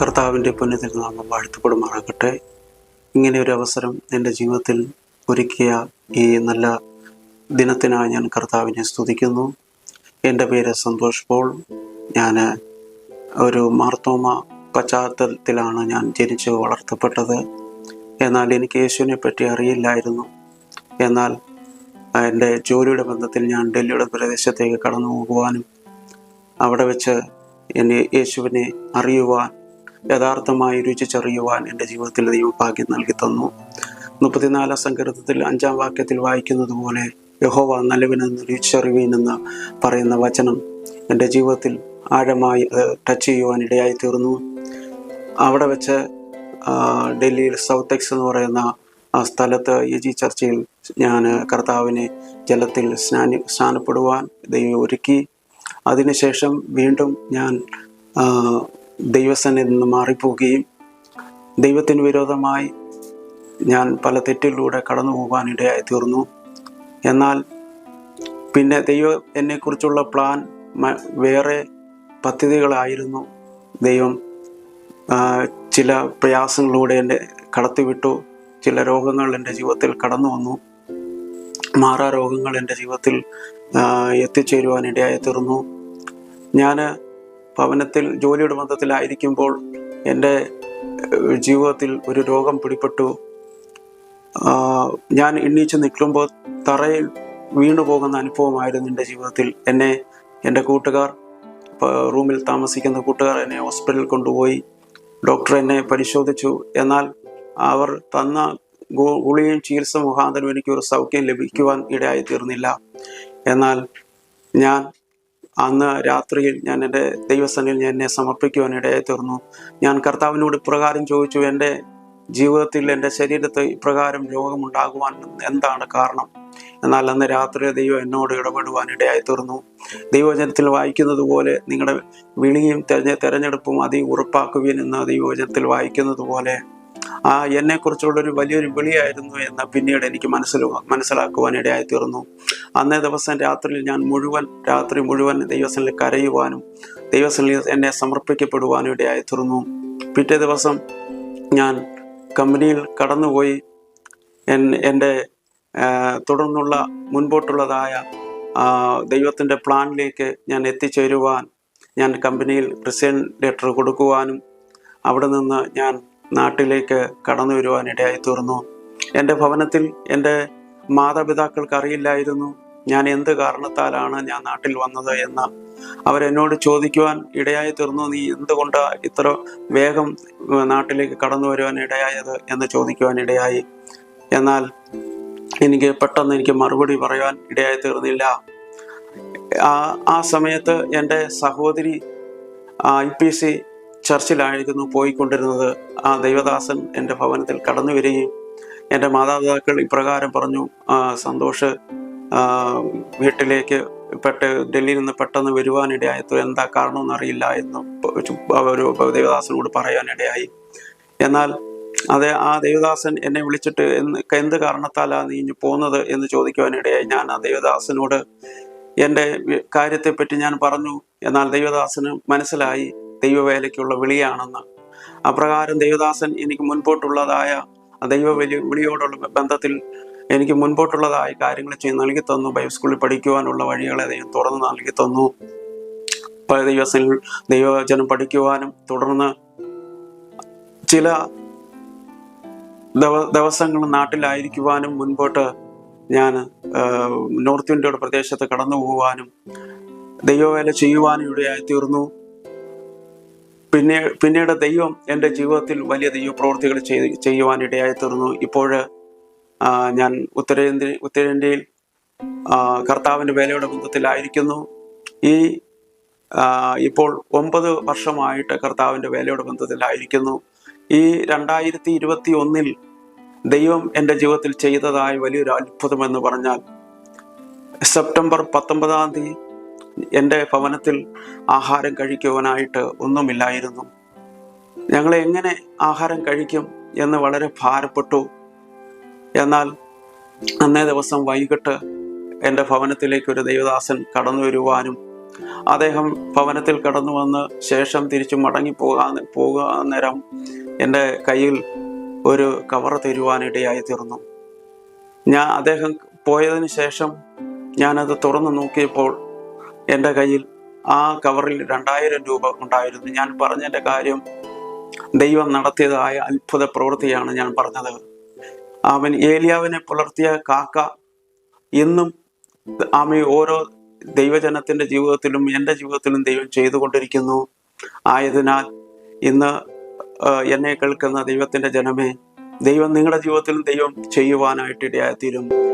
കർത്താവിന്റെ പുണ്യത്തിൽ നാമം വാഴ്ത്തപ്പെടുമാറാകട്ടെ. ഇങ്ങനെ ഒരു അവസരം എന്റെ ജീവിതത്തിൽ ഒരുക്കിയ ഈ നല്ല ദിനത്തിനായി ഞാൻ കർത്താവിനെ സ്തുതിക്കുന്നു. എന്റെ പേര് സന്തോഷ് പോൾ. ഞാൻ ഒരു മാർത്തോമ പശ്ചാത്തലത്തിലാണ് ഞാൻ ജനിച്ച് വളർത്തപ്പെട്ടത്. എന്നാൽ എനിക്ക് യേശുവിനെ പറ്റി അറിയില്ലായിരുന്നു. എന്നാൽ എന്റെ ജോലിയുടെ ബന്ധത്തിൽ ഞാൻ ഡൽഹിയുടെ പ്രദേശത്തേക്ക് കടന്നു പോകുവാനും അവിടെ വെച്ച് എന്നെ യേശുവിനെ അറിയുവാൻ യഥാർത്ഥമായി രുചിച്ചറിയുവാൻ എന്റെ ജീവിതത്തിൽ ദൈവഭാഗ്യം നൽകി തന്നു. മുപ്പത്തിനാലാം സങ്കീർത്തത്തിൽ അഞ്ചാം വാക്യത്തിൽ വായിക്കുന്നത് പോലെ യഹോവ നല്ലവനെന്ന് രുചിച്ചറിവീനെന്ന് പറയുന്ന വചനം എന്റെ ജീവിതത്തിൽ ആഴമായി ടച്ച് ചെയ്യുവാൻ ഇടയായി തീർന്നു അവിടെ വെച്ച് ഡൽഹിയിൽ സൗത്ത് എക്സ് എന്ന് പറയുന്ന ആ സ്ഥലത്ത് ഈ ജി ചർച്ചയിൽ ഞാൻ കർത്താവിനെ ജലത്തിൽ സ്നാനി സ്നാനപ്പെടുവാൻ ദൈവം ഒരുക്കി. അതിനുശേഷം വീണ്ടും ഞാൻ ആ, ദൈവസന്നിധിയിൽ നിന്ന് മാറിപ്പോവുകയും ദൈവത്തിന് വിരോധമായി ഞാൻ പല തെറ്റിലൂടെ കടന്നു പോകാനിടയായി തീർന്നു. എന്നാൽ പിന്നെ ദൈവം എന്നെക്കുറിച്ചുള്ള പ്ലാൻ വേറെ പദ്ധതികളായിരുന്നു. ദൈവം ചില പ്രയാസങ്ങളിലൂടെ എന്റെ കടത്തിവിട്ടു. ചില രോഗങ്ങൾ എന്റെ ജീവിതത്തിൽ കടന്നു വന്നു. മാറാ രോഗങ്ങൾ എന്റെ ജീവിതത്തിൽ എത്തിച്ചേരുവാനിടയായി തീർന്നു. ഞാൻ ഭവനത്തിൽ ജോലിയുടെ ബന്ധത്തിലായിരിക്കുമ്പോൾ എന്റെ ജീവിതത്തിൽ ഒരു രോഗം പിടിപെട്ടു. ഞാൻ എണ്ണീച്ച് നിൽക്കുമ്പോൾ തറയിൽ വീണു പോകുന്ന അനുഭവമായിരുന്നു എന്റെ ജീവിതത്തിൽ. എന്നെ എന്റെ കൂട്ടുകാർ റൂമിൽ താമസിക്കുന്ന കൂട്ടുകാർ എന്നെ ഹോസ്പിറ്റലിൽ കൊണ്ടുപോയി. ഡോക്ടർ എന്നെ പരിശോധിച്ചു. എന്നാൽ അവർ തന്ന ഗുളിയും ചികിത്സ മുഖാന്തരം എനിക്ക് ഒരു സൗഖ്യം ലഭിക്കുവാൻ ഇടയായി തീർന്നില്ല എന്നാൽ ഞാൻ അന്ന് രാത്രിയിൽ ഞാൻ എന്റെ ദൈവസന്നിൽ ഞാൻ എന്നെ സമർപ്പിക്കുവാൻ ഇടയായി തീർന്നു. ഞാൻ കർത്താവിനോട് ഇപ്രകാരം ചോദിച്ചു എന്റെ ജീവിതത്തിൽ എന്റെ ശരീരത്തിൽ ഇപ്രകാരം രോഗമുണ്ടാകുവാൻ എന്താണ് കാരണം? എന്നാൽ അന്ന് രാത്രി ദൈവം എന്നോട് ഇടപെടുവാൻ ഇടയായി തീർന്നു. ദൈവവചനത്തിൽ വായിക്കുന്നത് പോലെ നിങ്ങളുടെ വിളിയും തെരഞ്ഞ തെരഞ്ഞെടുപ്പും അതി ഉറപ്പാക്കുവിൻ എന്ന് ദൈവവചനത്തിൽ വായിക്കുന്നത് പോലെ ആ എന്നെക്കുറിച്ചുള്ളൊരു വലിയൊരു വിളിയായിരുന്നു എന്ന് പിന്നീട് എനിക്ക് മനസ്സിലു മനസ്സിലാക്കുവാൻ ഇടയായി തീർന്നു അന്നേ ദിവസം രാത്രിയിൽ ഞാൻ മുഴുവൻ രാത്രി മുഴുവൻ ദൈവസനിൽ കരയുവാനും ദൈവസനിൽ എന്നെ സമർപ്പിക്കപ്പെടുവാനും ഇടയായി തീർന്നു പിറ്റേ ദിവസം ഞാൻ കമ്പനിയിൽ കടന്നുപോയി. എൻ- എന്റെ തുടർന്നുള്ള മുൻപോട്ടുള്ളതായ ദൈവത്തിന്റെ പ്ലാനിലേക്ക് ഞാൻ എത്തിച്ചേരുവാൻ ഞാൻ കമ്പനിയിൽ റിസൈൻ ലെറ്റർ കൊടുക്കുവാനും അവിടെ നിന്ന് ഞാൻ നാട്ടിലേക്ക് കടന്നു വരുവാനിടയായി തീർന്നു. എന്റെ ഭവനത്തിൽ എന്റെ മാതാപിതാക്കൾക്ക് അറിയില്ലായിരുന്നു ഞാൻ എന്ത് കാരണത്താലാണ് ഞാൻ നാട്ടിൽ വന്നത് എന്ന് അവരെന്നോട് ചോദിക്കുവാൻ ഇടയായി തീർന്നു. നീ എന്തുകൊണ്ട് ഇത്ര വേഗം നാട്ടിലേക്ക് കടന്നു വരുവാൻ ഇടയായത്? എന്ന് ചോദിക്കുവാൻ ഇടയായി. എന്നാൽ എനിക്ക് പെട്ടെന്ന് എനിക്ക് മറുപടി പറയുവാൻ ഇടയായി തീർന്നില്ല. ആ ആ സമയത്ത് എന്റെ സഹോദരി ഐ പി സി ചർച്ചിലായിരുന്നു പോയിക്കൊണ്ടിരുന്നത്. ആ ദൈവദാസൻ എന്റെ ഭവനത്തിൽ കടന്നു വരികയും എന്റെ മാതാപിതാക്കൾ ഇപ്രകാരം പറഞ്ഞു "ആ, സന്തോഷ് വീട്ടിലേക്ക് പെട്ട് ഡൽഹിയിൽ നിന്ന് പെട്ടെന്ന് വരുവാനിടയായത് എന്താ കാരണമെന്ന് അറിയില്ല എന്ന് ഒരു ദേവദാസനോട് പറയാനിടയായി. എന്നാൽ അതെ ആ ദേവദാസൻ എന്നെ വിളിച്ചിട്ട് എന്ന് എന്ത് കാരണത്താലാണ് നീ ഇനി പോകുന്നത് എന്ന് ചോദിക്കുവാനിടയായി. ഞാൻ ആ ദേവദാസനോട് എന്റെ കാര്യത്തെപ്പറ്റി ഞാൻ പറഞ്ഞു. എന്നാൽ ദൈവദാസന് മനസ്സിലായി. ദൈവവേലയ്ക്കുള്ള വിളിയാണെന്ന്. അപ്രകാരം ദൈവദാസൻ എനിക്ക് മുൻപോട്ടുള്ളതായ ദൈവ വിളി വിളിയോടുള്ള ബന്ധത്തിൽ എനിക്ക് മുൻപോട്ടുള്ളതായ കാര്യങ്ങൾ ചെയ്ത് നൽകി തന്നു ബൈബിൾ സ്കൂളിൽ പഠിക്കുവാനുള്ള വഴികളെ ദൈവം തുറന്ന് നൽകി തന്നു പല ദൈവത്തിൽ ദൈവവചനം പഠിക്കുവാനും തുടർന്ന് ചില ദവ ദിവസങ്ങൾ നാട്ടിലായിരിക്കുവാനും മുൻപോട്ട് ഞാൻ നോർത്ത് ഇന്ത്യയുടെ പ്രദേശത്ത് കടന്നു പോകുവാനും ദൈവവേല ചെയ്യുവാനും ഇടയായി തീർന്നു പിന്നെ പിന്നീട് ദൈവം എന്റെ ജീവിതത്തിൽ വലിയ ദൈവപ്രവൃത്തികൾ ചെയ്ത് ചെയ്യുവാൻ ഇടയായി തീർന്നു. ഇപ്പോൾ ഞാൻ ഉത്തരേന്ത്യ ഉത്തരേന്ത്യയിൽ കർത്താവിന്റെ വേലയുടെ ബന്ധത്തിലായിരിക്കുന്നു. ഈ ഇപ്പോൾ ഒമ്പത് വർഷമായിട്ട് കർത്താവിന്റെ വേലയുടെ ബന്ധത്തിലായിരിക്കുന്നു. ഈ രണ്ടായിരത്തി ഇരുപത്തി ഒന്നിൽ ദൈവം എന്റെ ജീവിതത്തിൽ ചെയ്തതായ വലിയൊരു അത്ഭുതം എന്ന് പറഞ്ഞാൽ സെപ്റ്റംബർ പത്തൊമ്പതാം തീയതി എന്റെ ഭവനത്തിൽ ആഹാരം കഴിക്കുവാനായിട്ട് ഒന്നുമില്ലായിരുന്നു. ഞങ്ങൾ എങ്ങനെ ആഹാരം കഴിക്കും എന്ന് വളരെ ഭാരപ്പെട്ടു. എന്നാൽ അന്നേ ദിവസം വൈകിട്ട് എന്റെ ഭവനത്തിലേക്ക് ഒരു ദൈവദാസൻ കടന്നു വരുവാനും അദ്ദേഹം ഭവനത്തിൽ കടന്നു വന്ന് ശേഷം തിരിച്ചു മടങ്ങി പോകാൻ പോകാൻ നേരം എന്റെ കയ്യിൽ ഒരു കവർ തരുവാനിടയായി തീർന്നു. ഞാൻ അദ്ദേഹം പോയതിന് ശേഷം ഞാനത് തുറന്നു നോക്കിയപ്പോൾ എന്റെ കയ്യിൽ ആ കവറിൽ രണ്ടായിരം രൂപ ഉണ്ടായിരുന്നു. ഞാൻ പറഞ്ഞതിന്റെ കാര്യം ദൈവം നടത്തിയതായ അത്ഭുത പ്രവൃത്തിയാണ് ഞാൻ പറഞ്ഞത്. അവൻ ഏലിയാവിനെ പുലർത്തിയ കാക്ക ഇന്നും ആമി ഓരോ ദൈവജനത്തിന്റെ ജീവിതത്തിലും എന്റെ ജീവിതത്തിലും ദൈവം ചെയ്തുകൊണ്ടിരിക്കുന്നു. ആയതിനാൽ ഇന്ന് എന്നെ കേൾക്കുന്ന ദൈവത്തിന്റെ ജനമേ ദൈവം നിങ്ങളുടെ ജീവിതത്തിലും ദൈവം ചെയ്യുവാനായിട്ട് ഇടയായിത്തീരും.